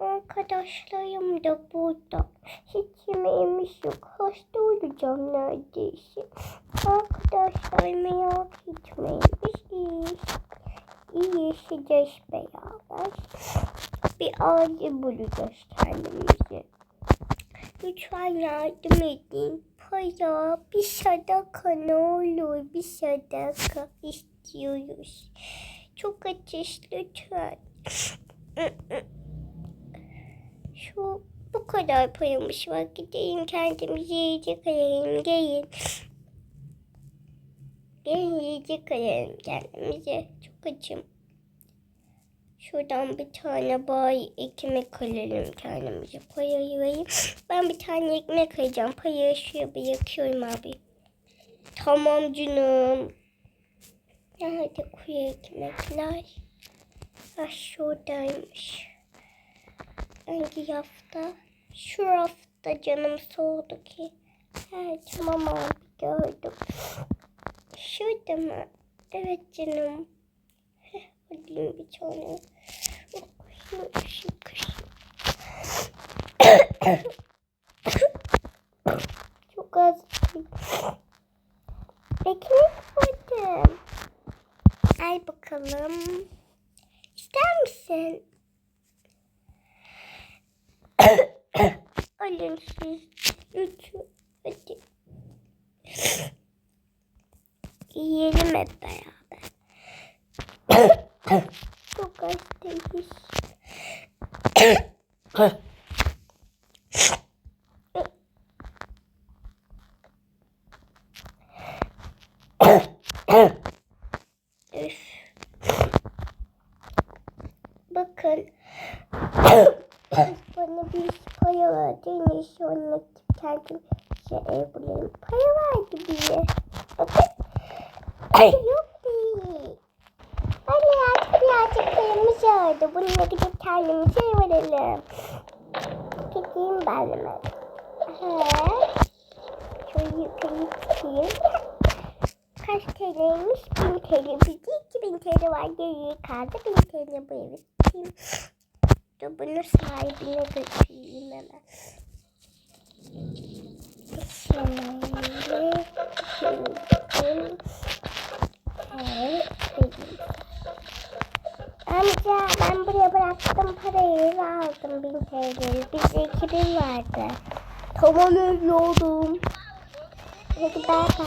Arkadaşlarım da burada. Hiç yemeğimiz yok. Hasta olacağım neredeyse. Arkadaşlar merak etmeyin. Biz iyiyiz. İyi yaşayacağız beraber. Bir aile bulacağız kendimize. Lütfen yardım edin. Para, bir sadaka ne olur bir sadaka istiyoruz. Çok açız lütfen. Şu bu kadar paramız var. Gideyim kendimize yiyecek alayım. Gelin. Gelin yiyecek alayım kendimize. Çok açım. Şuradan bir tane bay ekmek alalım kendimize. Payayı vereyim. Ben bir tane ekmek alacağım. Payayı şuraya bırakıyorum abi. Tamam canım. Nerede kuru ekmekler? Ha şuradaymış. Hangi rafta? Şu rafta canım soğudu ki. Evet tamam abi gördüm. Şurada mı? Evet canım. Heh, alayım bir tane. Yiyelim hep beraber. Çok. Üf. Bakın. Bana bir para verdiğini sonra kendim şey bulayım. Para verdi bize. Bakın. Değil. Anne artık birazcık paramız vardı. Bununla gidip kendimize verelim. Gideyim ben hemen. He. Şöyle yukarı çıkayım. Kaç TL'ymiş? 1000 TL. Bizde 2000 TL var. Geriye kaldı. 1000 TL bu evi. Dur bunu sahibine götüreyim hemen. Şöyle. Şöyle. Amca ben buraya bıraktım parayı aldım 1000 TL'yi. Bizde 2000 vardı. Tamam evladım. Bay bay.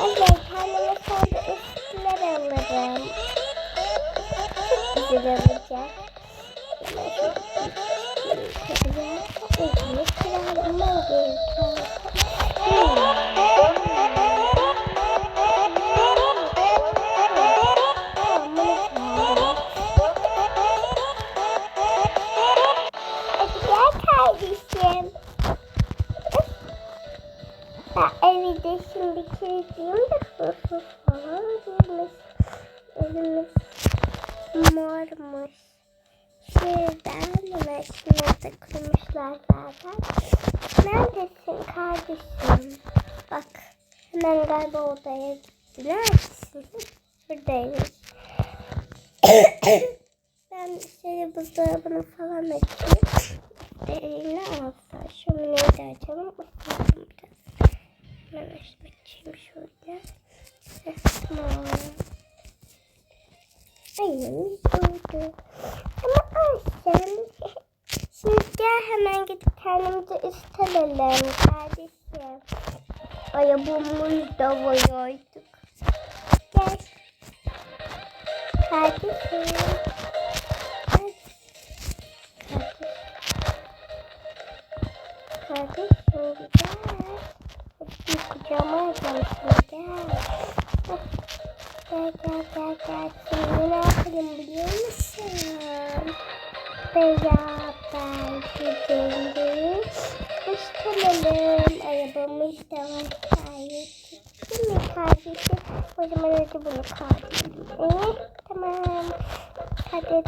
Evet, kendime sonra üstler alırım. Güzel olacak. Kiralama gerekiyor. Kardeşim. Ben evi de şimdi kilitleyeyim de hırsız falan girmiş. Evimiz mormuş. Şuradan da kırmışlar zaten. Neredesin kardeşim? Bak hemen galiba odaya gitti. Neredesin? Buradaymış. ben seni buzdolabını falan açayım. De eline alsa. Şunu neydi açalım? Isıtalım biraz. Hemen açayım şöyle. Heh, Tamam. Ayağımız durdu. Ama Ayşem. Şimdi gel hemen gidip kendimize ısıtalım kardeşim. Arabamız da var artık. Gel. Kardeşim. Alacağım seni gel. Gel gel gel gel. Şimdi ne yapalım biliyor musun? Beraber gidelim. Isıtalım. Arabamız. Gayet. Değil mi kardeşim? O zaman hadi bunu tamam. Hadi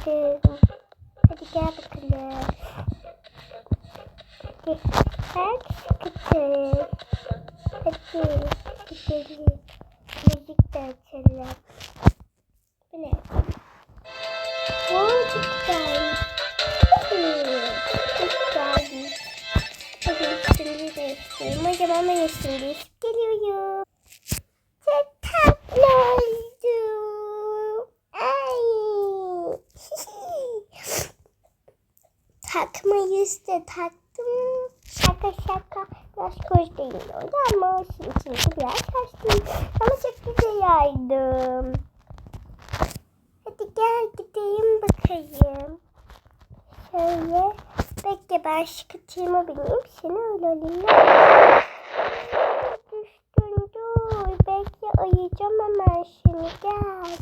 değil oldu ama olsun çünkü biraz şaştım. Ama çok güzel yaydım. Hadi gel gidelim bakayım. Şöyle. Bekle ben şu kıçığıma bineyim. Seni öyle alayım. Düştün dur. Bekle ayıcam hemen seni gel.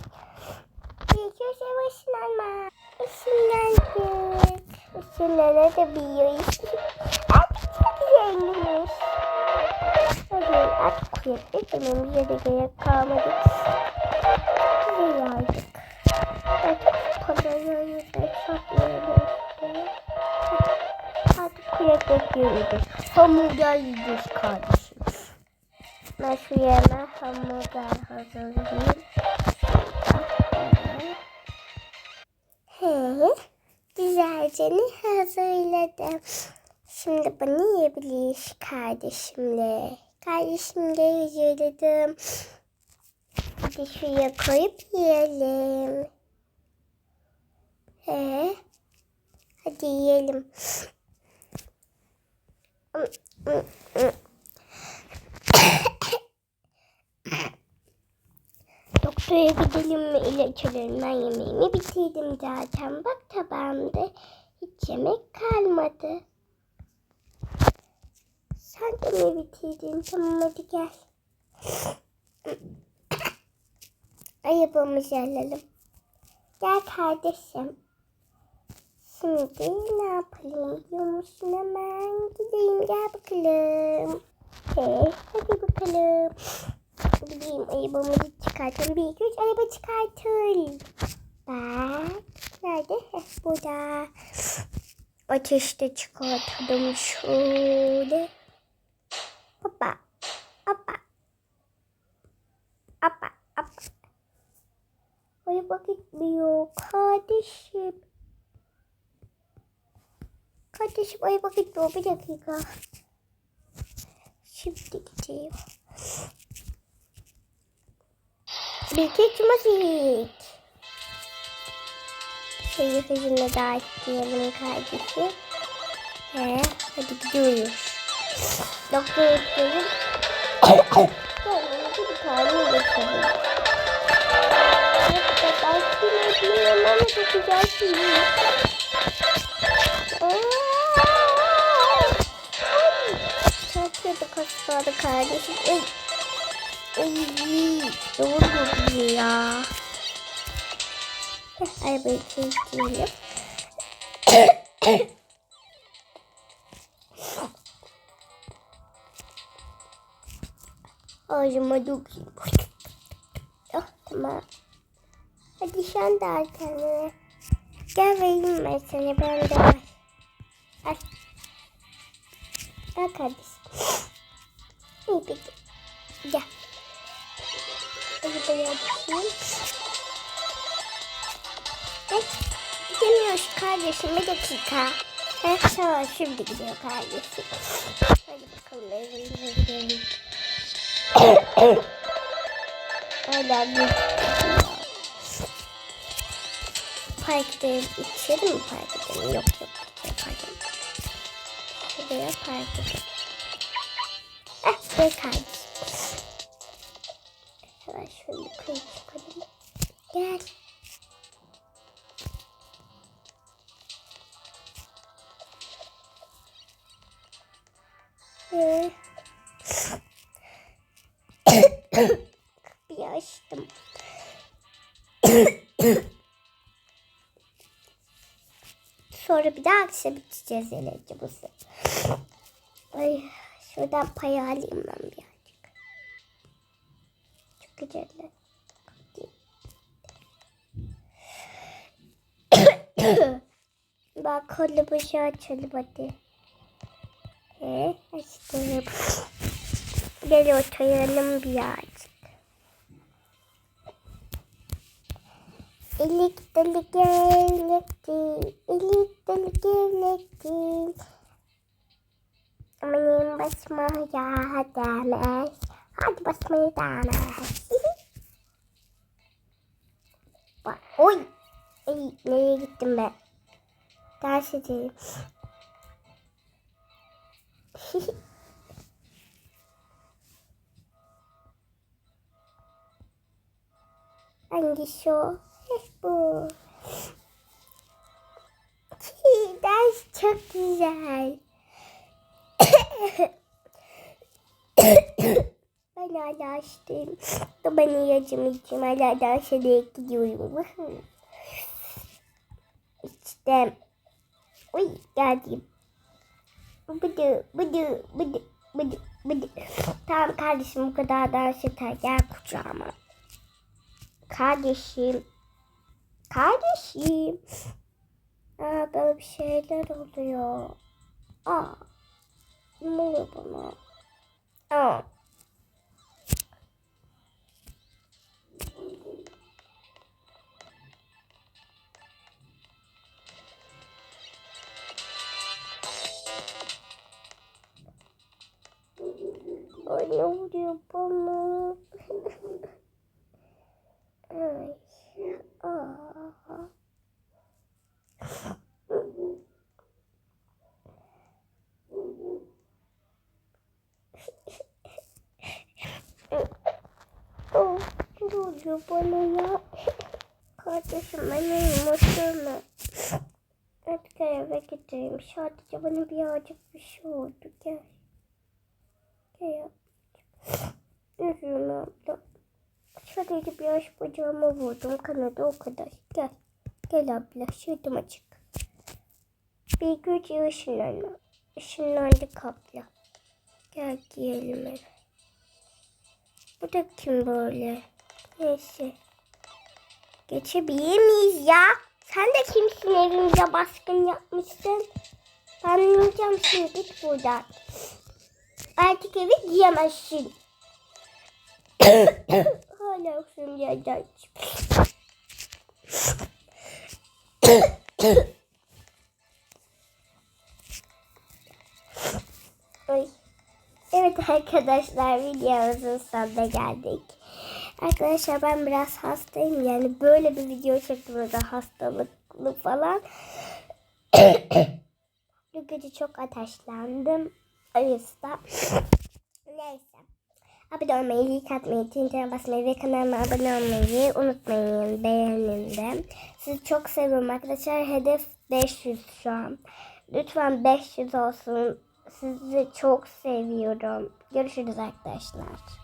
Geçiyor yavaşın ama. Işınlandık. Işınlana da biliyoruz. Artık çok güzelmiş. Artık kuyruğu dememize de gerek kalmadı. Bize yaydık. Artık parayı da saklayalım. Artık kuyruk bekliyoruz. Hamburger yiyeceğiz kardeşim. Ben şu yerine hamburger hazırlayayım. He, güzelce hazırladım. Şimdi bunu yiyebiliriz kardeşimle. Kardeşimle hazırladım. Hadi şuraya koyup yiyelim. He, hadi yiyelim. Doktora gidelim mi ilaç alalım. Ben yemeğimi bitirdim zaten. Bak tabağımda hiç yemek kalmadı. Sen de mi bitirdin? Tamam hadi gel. Arabamızı alalım. Gel kardeşim. Şimdi ne yapalım biliyor musun? Hemen gideyim gel bakalım. Hey, hadi bakalım. Gideyim arabamızı çıkartalım. Bir iki üç araba çıkartıl. Bak. Nerede? Heh, burada. Ateşte çıkartalım şöyle. Hoppa. Hoppa. Hoppa. Hoppa. Araba gitmiyor kardeşim. Kardeşim araba gitmiyor. Bir dakika. Şimdi gidiyor. Bilkek müzik. Şeyi hızını da ekleyelim kardeşim. He, hadi gidiyoruz. Doktor gidelim. Kendimizi bir tane ben şimdi bilmiyorum ama şey. Çok kötü kasıkladı kardeşim. Ay, ne oluyor bize ya? Arabayı kilitleyelim. Ağzıma dokuyayım. Oh tamam. Hadi sen de al kendine. Gel vereyim ben sana ben de var. Al. Al kardeşim. İyi peki. Gel. Arabaya bakayım. Bek, gidemiyoruz kardeşim bir dakika. Heh, tamam şimdi gidiyor kardeşim. Hadi bakalım evimize gidelim. Bir Park edelim. İçeri mi park edelim? Yok yok. Şuraya park edelim. Şuraya park edelim. Eh, gel kardeşim. Hemen şöyle yukarı çıkalım. Gel. Sonra bir daha akşam içeceğiz ilacımızı. Ay, şuradan pay alayım ben birazcık. Çok güzeller. Bak kolumuzu açalım hadi. He, açtım. Gel oturalım birazcık. İlik delik elekti, ilik delik elekti. Benim başıma ya demez. Hadi basmayı demez. Bak, oy. Ey, nereye gittim ben? Ders edelim. Hangisi o? Bu. Ders çok güzel. ben hala açtım. Ben ilacımı içeyim. Hala derse de gidiyorum. İşte. Uy geldim. Bıdı bıdı bıdı bıdı bıdı. Tamam kardeşim bu kadar ders yeter. Gel kucağıma. Kardeşim. Kardeşim. Aa, böyle bir şeyler oluyor. Aa. Ne oluyor bana? Aa. Oluyor bana ya? Kardeşim ben yumurtamı. Artık eve gideyim. Sadece bana birazcık bir şey oldu. Gel. Gel. Üzülme abla. Sadece bir aç bacağıma vurdum. Kanadı o kadar. Gel. Gel abla. Şuradım açık. Bir güç ışınlanma. Işınlandık abla. Gel giyelim eve. Bu da kim böyle? Neyse. Geçebilir miyiz ya? Sen de kimsin evimize baskın yapmışsın? Ben yiyeceğim şimdi git buradan. Artık evi giyemezsin. Hala öksürüm geldi. Ay. Evet arkadaşlar videomuzun sonuna geldik. Arkadaşlar ben biraz hastayım yani böyle bir video çektiğimde hastalıklı falan. Bu gece çok ateşlendim. Yüzden neyse. Abone olmayı, like atmayı, tintine basmayı ve kanalıma abone olmayı unutmayın. Beğenin de. Sizi çok seviyorum arkadaşlar. Hedef 500 şu an. Lütfen 500 olsun. Sizi çok seviyorum. Görüşürüz arkadaşlar.